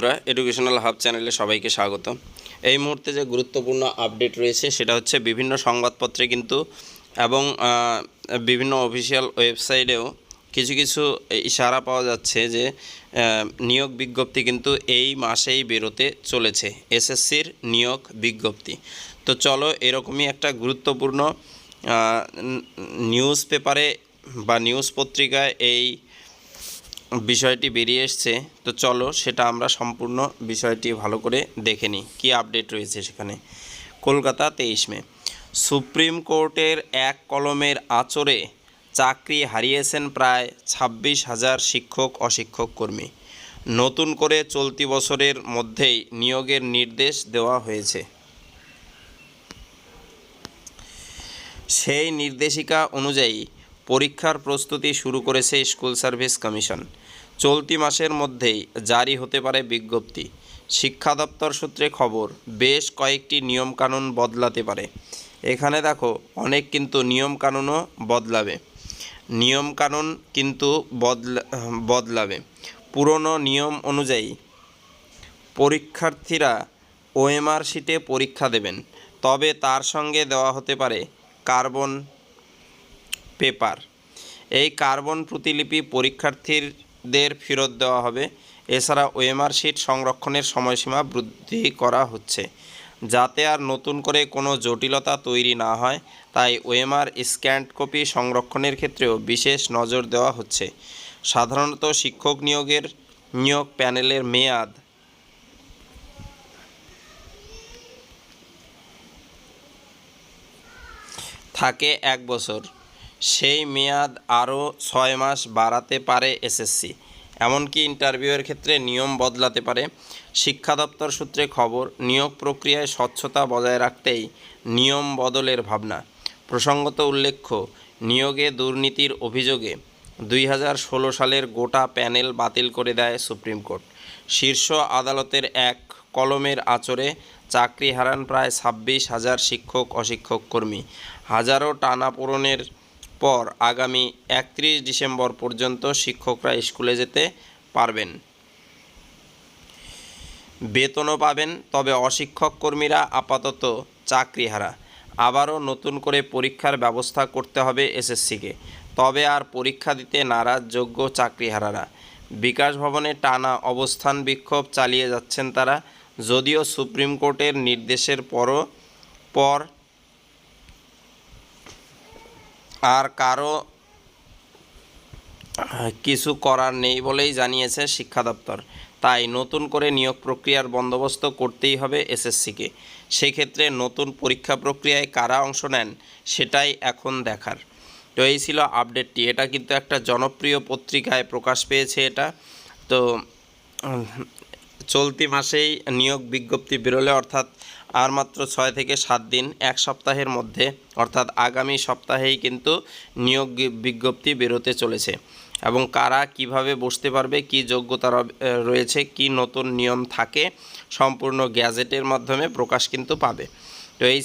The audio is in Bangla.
বন্ধুরা এডুকেশনাল হাব চ্যানেলে সবাইকে স্বাগত। এই মুহূর্তে যে গুরুত্বপূর্ণ আপডেট রয়েছে, সেটা হচ্ছে বিভিন্ন সংবাদপত্রে কিন্তু এবং বিভিন্ন অফিসিয়াল ওয়েবসাইটেও কিছু কিছু ইশারা পাওয়া যাচ্ছে যে নিয়োগ বিজ্ঞপ্তি কিন্তু এই মাসেই বেরোতে চলেছে, এসএসসির নিয়োগ বিজ্ঞপ্তি। তো চলো, এরকমই একটা গুরুত্বপূর্ণ নিউজ পেপারে বা নিউজ পত্রিকায় এই বিষয়টি বেরিয়ে এসছে, তো চলো সেটা আমরা সম্পূর্ণ বিষয়টি ভালো করে দেখে নিই। কী আপডেট রয়েছে সেখানে? কলকাতা তেইশ মে। সুপ্রিম কোর্টের এক কলমের আচরে চাকরি হারিয়েছেন প্রায় ছাব্বিশ হাজার শিক্ষক অশিক্ষক কর্মী। নতুন করে চলতি বছরের মধ্যেই নিয়োগের নির্দেশ দেওয়া হয়েছে। সেই নির্দেশিকা অনুযায়ী পরীক্ষার প্রস্তুতি শুরু করেছে স্কুল সার্ভিস কমিশন। চলতি মাসের মধ্যেই জারি হতে পারে বিজ্ঞপ্তি। শিক্ষা দপ্তর সূত্রে খবর, বেশ কয়েকটি নিয়মকানুন বদলাতে পারে। এখানে দেখো, অনেক কিন্তু নিয়মকানুনও বদলাবে। নিয়মকানুন কিন্তু বদলা, বদলাবে। পুরনো নিয়ম অনুযায়ী পরীক্ষার্থীরা ওএমআর শিটে পরীক্ষা দেবেন। তবে তার সঙ্গে দেওয়া হতে পারে কার্বন পেপার। এই কার্বন প্রতিলিপি পরীক্ষার্থীদের ফেরত দেওয়া হবে। এছাড়া ওএমআর শিট সংরক্ষণের সময়সীমা বৃদ্ধি করা হচ্ছে। যাতে আর নতুন করে কোনো জটিলতা তৈরি না হয়, তাই ওএমআর স্ক্যান্ড কপি সংরক্ষণের ক্ষেত্রেও বিশেষ নজর দেওয়া হচ্ছে। সাধারণত শিক্ষক নিয়োগের নিয়োগ প্যানেলের মেয়াদ থাকে এক বছর। সেই মেয়াদ আরও ছয় মাস বাড়াতে পারে এসএসসি। এমনকি ইন্টারভিউয়ের ক্ষেত্রে নিয়ম বদলাতে পারে। শিক্ষা দপ্তর সূত্রে খবর, নিয়োগ প্রক্রিয়ায় স্বচ্ছতা বজায় রাখতেই নিয়ম বদলের ভাবনা। প্রসঙ্গত উল্লেখ্য, নিয়োগে দুর্নীতির অভিযোগে দুই হাজার ষোলো সালের গোটা প্যানেল বাতিল করে দেয় সুপ্রিম কোর্ট। শীর্ষ আদালতের এক কলমের আচরে চাকরি হারান প্রায় ছাব্বিশ হাজার শিক্ষক অশিক্ষক কর্মী হাজারো টানাপোড়েনের পর আগামী একত্রিশ ডিসেম্বর পর্যন্ত শিক্ষকরা স্কুলে যেতে পারবেন। বেতনও পাবেন, তবে অশিক্ষক কর্মীরা আপাতত চাকরিহারা। আবারও নতুন করে পরীক্ষার ব্যবস্থা করতে হবে এসএসসিকে। তবে আর পরীক্ষা দিতে নারাজ যোগ্য চাকরিহারারা। বিকাশ ভবনে টানা অবস্থান বিক্ষোভ চালিয়ে যাচ্ছেন তারা, যদিও সুপ্রিম কোর্টের নির্দেশের পরও পর আর কারও কিছু করার নেই বলেই জানিয়েছে শিক্ষা দপ্তর। তাই নতুন করে নিয়োগ প্রক্রিয়ার বন্দোবস্ত করতেই হবে এসএসসিকে। সেক্ষেত্রে নতুন পরীক্ষা প্রক্রিয়ায় কারা অংশ নেন, সেটাই এখন দেখার। তো এই ছিল আপডেটটি। এটা কিন্তু একটা জনপ্রিয় পত্রিকায় প্রকাশ পেয়েছে এটা। তো চলতি মাসেই নিয়োগ বিজ্ঞপ্তি বেরোলে অর্থাৎ আর মাত্র ছয় থেকে সাত দিন, এক সপ্তাহের মধ্যে, অর্থাৎ আগামী সপ্তাহেই কিন্তু নিয়োগ বিজ্ঞপ্তি বেরোতে চলেছে। এবং কারা কীভাবে বসতে পারবে, কি যোগ্যতা রয়েছে, কি নতুন নিয়ম থাকে, সম্পূর্ণ গ্যাজেটের মাধ্যমে প্রকাশ কিন্তু পাবে। তো এই